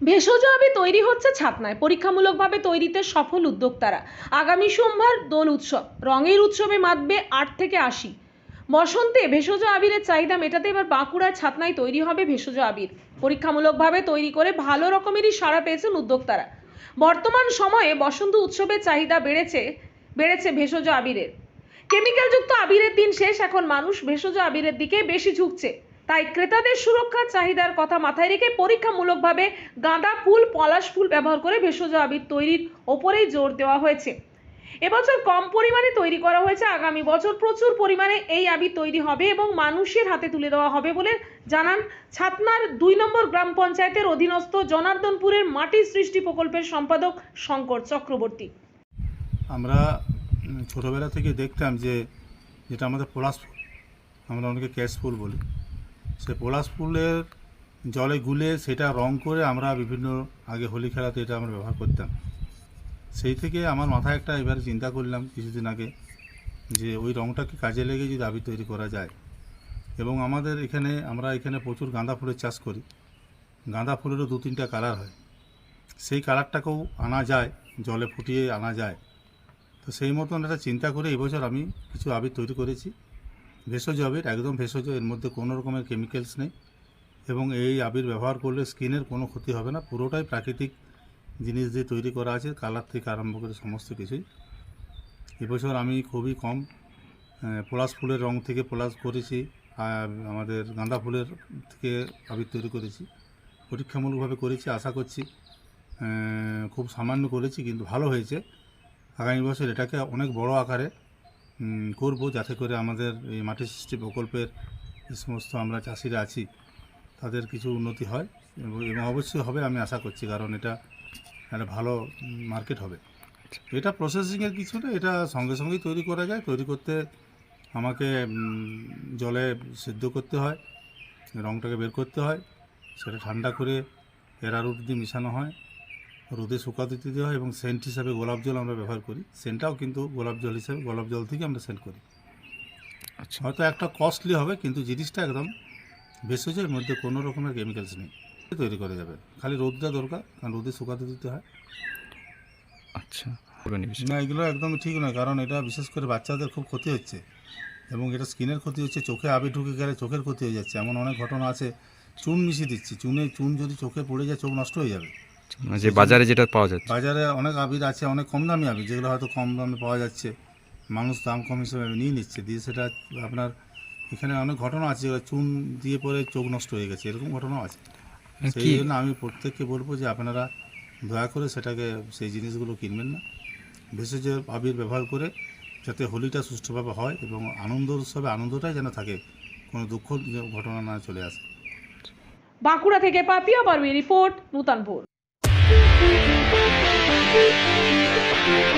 ভেষজ আবি তৈরি হচ্ছে ছাতনায়, পরীক্ষামূলকভাবে তৈরিতে সফল উদ্যোক্তারা। আগামী সোমবার দোল উৎসব, রঙের উৎসবে মাতবে আট থেকে আশি। বসন্তে ভেষজ আবিরের চাহিদা মেটাতে এবার বাঁকুড়ার ছাতনায় তৈরি হবে ভেষজ আবির। পরীক্ষামূলকভাবে তৈরি করে ভালো রকমেরই সাড়া পেয়েছেন উদ্যোক্তারা। বর্তমান সময়ে বসন্ত উৎসবের চাহিদা বেড়েছে বেড়েছে ভেষজ আবিরের। কেমিক্যালযুক্ত আবিরের দিন শেষ, এখন মানুষ ভেষজ আবিরের দিকে বেশি ঝুঁকছে। তাই ক্রেতাদের সুরক্ষার চাহিদার কথা মাথায় রেখে পরীক্ষামূলকভাবে গাঁদা ফুল, পলাশ ফুল ব্যবহার করে ভেষজ আবির তৈরির ওপরেই জোর দেওয়া হয়েছে। এবছর কম পরিমাণে তৈরি করা হয়েছে। আগামী বছর প্রচুর পরিমাণে এই আবির তৈরি হবে এবং মানুষের হাতে তুলে দেওয়া হবে বলে জানান ছাতনার দুই নম্বর গ্রাম পঞ্চায়েতের অধীনস্থ জনার্দনপুরের মাটি সৃষ্টি প্রকল্পের সম্পাদক শঙ্কর চক্রবর্তী। আমরা ছোটোবেলা থেকে দেখতাম যে, যেটা আমাদের পলাশ ফুল, আমরা অনেকে ক্যাশ ফুল বলি। সে পলাশ ফুলের জলে গুলে সেটা রং করে আমরা বিভিন্ন আগে হোলি খেলাতে এটা আমরা ব্যবহার করতাম। সেই থেকে আমার মাথায় একটা এবারে চিন্তা করলাম কিছুদিন আগে যে ওই রংটাকে কাজে লেগে যদি আবির তৈরি করা যায়। এবং আমাদের এখানে, আমরা এখানে প্রচুর গাঁদা ফুলের চাষ করি। গাঁদা ফুলেরও দু তিনটা কালার হয়। সেই কালারটাকেও আনা যায়, জলে ফুটিয়ে আনা যায়। তো সেই মতন একটা চিন্তা করে এবছর আমি কিছু আবির তৈরি করেছি। ভেষজ আবির, একদম ভেষজ, এর মধ্যে কোনো রকমের কেমিক্যালস নেই এবং এই আবির ব্যবহার করলে স্কিনের কোনো ক্ষতি হবে না। পুরোটাই প্রাকৃতিক জিনিস দিয়ে তৈরি করা আছে, কালার থেকে আরম্ভ করে সমস্ত কিছুই। এবছর আমি খুবই কম পলাশ ফুলের রং থেকে পলাশ করেছি আমাদের গাঁদা ফুলের থেকে আবির তৈরি করেছি। পরীক্ষামূলকভাবে করেছি, আশা করছি খুব সামান্য করেছি, কিন্তু ভালো হয়েছে। আগামী বছর এটাকে অনেক বড় আকারে করব যাতে করে আমাদের এই মাটি সৃষ্টি প্রকল্পের যে সমস্ত আমরা চাষিরা আছি, তাদের কিছু উন্নতি হয় এবং অবশ্যই হবে আমি আশা করছি, কারণ এটা একটা ভালো মার্কেট হবে। এটা প্রসেসিংয়ের কিছু না, এটা সঙ্গে সঙ্গেই তৈরি করা যায়, তৈরি করতে আমাকে জলে সিদ্ধ করতে হয় রঙটাকে বের করতে হয়, সেটা ঠান্ডা করে এরারুট দিয়ে মেশানো হয় রোদে শুকাতে দিতে হয় এবং সেন্ট হিসাবে গোলাপ জল আমরা ব্যবহার করি। সেন্টটাও কিন্তু গোলাপ জল হিসাবে গোলাপ জল থেকে আমরা সেন্ট করি। আচ্ছা। হয়তো একটা কস্টলি হবে কিন্তু জিনিসটা একদম ভেষজ এর মধ্যে কোনো রকমের কেমিক্যালস নেই। তৈরি করা যাবে। খালি রোদটা দরকার কারণ রোদে শুকাতে দিতে হয়। আচ্ছা? না এগুলো একদম ঠিক নয় কারণ এটা বিশেষ করে বাচ্চাদের খুব ক্ষতি হচ্ছে। এবং এটা স্কিনের ক্ষতি হচ্ছে চোখে আবি ঢুকে গেলে চোখের ক্ষতি হয়ে যাচ্ছে। এমন অনেক ঘটনা আছে চুন মিশিয়ে দিচ্ছি। চুনে চুন যদি চোখে পড়ে যায় চোখ নষ্ট হয়ে যাবে। মানে যে বাজারে যেটা পাওয়া যাচ্ছে। বাজারে অনেক আবির আছে অনেক কম দামি আবির যেগুলো হয়তো কম দামে পাওয়া যাচ্ছে। মানুষ দাম কম হিসেবে নিয়ে নিচ্ছে দিয়ে সেটা আপনার এখানে অনেক ঘটনা আছে চুন দিয়ে পরে চোখ নষ্ট হয়ে গেছে এরকম ঘটনাও আছে। সেই জন্য আমি প্রত্যেককে বলব যে আপনারা দয়া করে সেটাকে সেই জিনিসগুলো কিনবেন না। ভেষজ আবির ব্যবহার করে যাতে হোলিটা সুষ্ঠুভাবে হয় এবং আনন্দ উৎসবে আনন্দটাই যেন থাকে কোনো দুঃখ ঘটনা না চলে আসে। বাঁকুড়া থেকে পাপিয়া পারভি রিপোর্ট নূতনপুর। Música